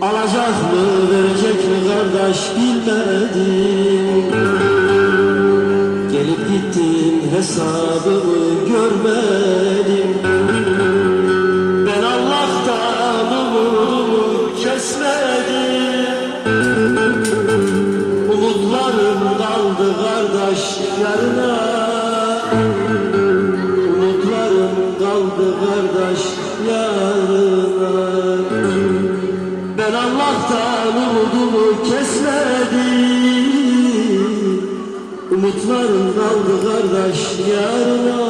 Alacak mı verecek mi kardeş bilmedim. Gelip gittim hesabımı görmedim. Ben Allah'tan umudumu kesmedim. Umutlarım kaldı kardeş yarına. Umutlarım kaldı kardeş yarına Ben Allah'tan umudumu kesmedim Umutlarım kaldı kardeş yarına.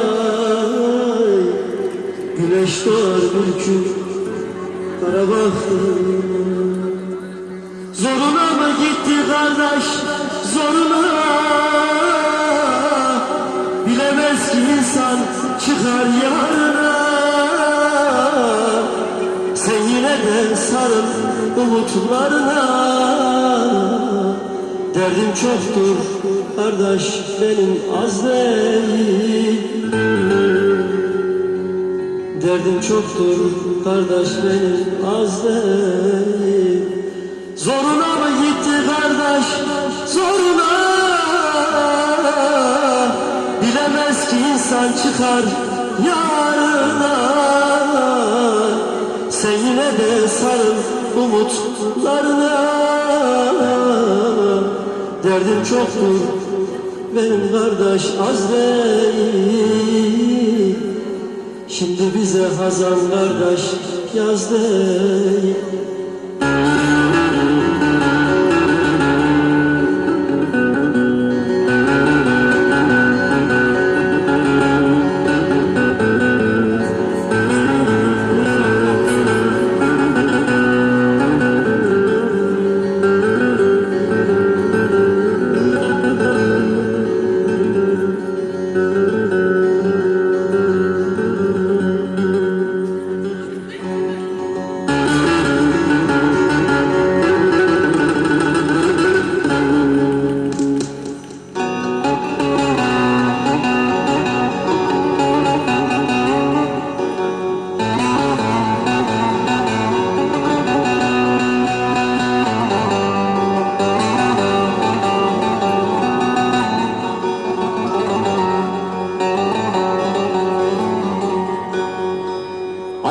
Güneş doğar bir gün kara baktım Zoruna mı gitti kardeş? Zoruna. Bilemez ki insan çıkar yarına De sarıl umutlarına. Derdim çoktur kardeş benim az değil. Derdim çoktur kardeş benim az değil. Zoruna mı gitti kardeş? Zoruna. Bilemez ki insan çıkar yarına Sen yine de sarıl umutlarına. Derdim çoktur benim kardeş az değil Şimdi bize hazan kardeş yaz değil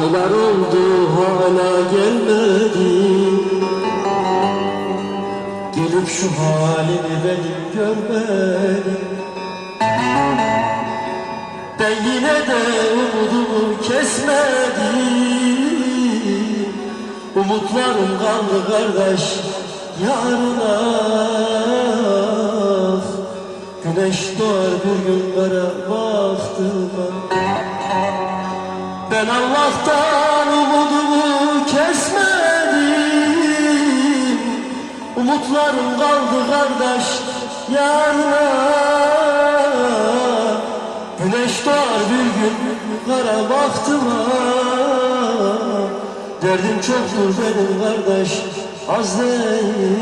Aylar oldu hala gelmedin Gelip şu halimi benim görmedin Ben yine de umudumu kesmedim. Umutlarım kaldı kardeş yarına. Güneş doğar bir gün kara baktıma ben Allah'tan umudumu kesmedim. Umutlarım kaldı kardeş yarına Güneş doğar bir gün kara baktıma. Derdim çoktur benim kardeş az değil.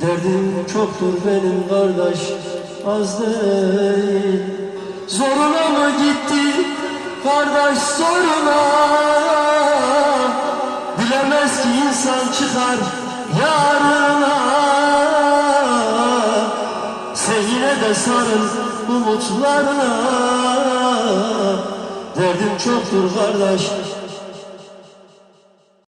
Derdim çoktur benim kardeş az değil. Zoruna kardeş zoruna Bilemez ki insan çıkar yarına. Sen yine de sarıl umutlarına. Derdim çoktur kardeş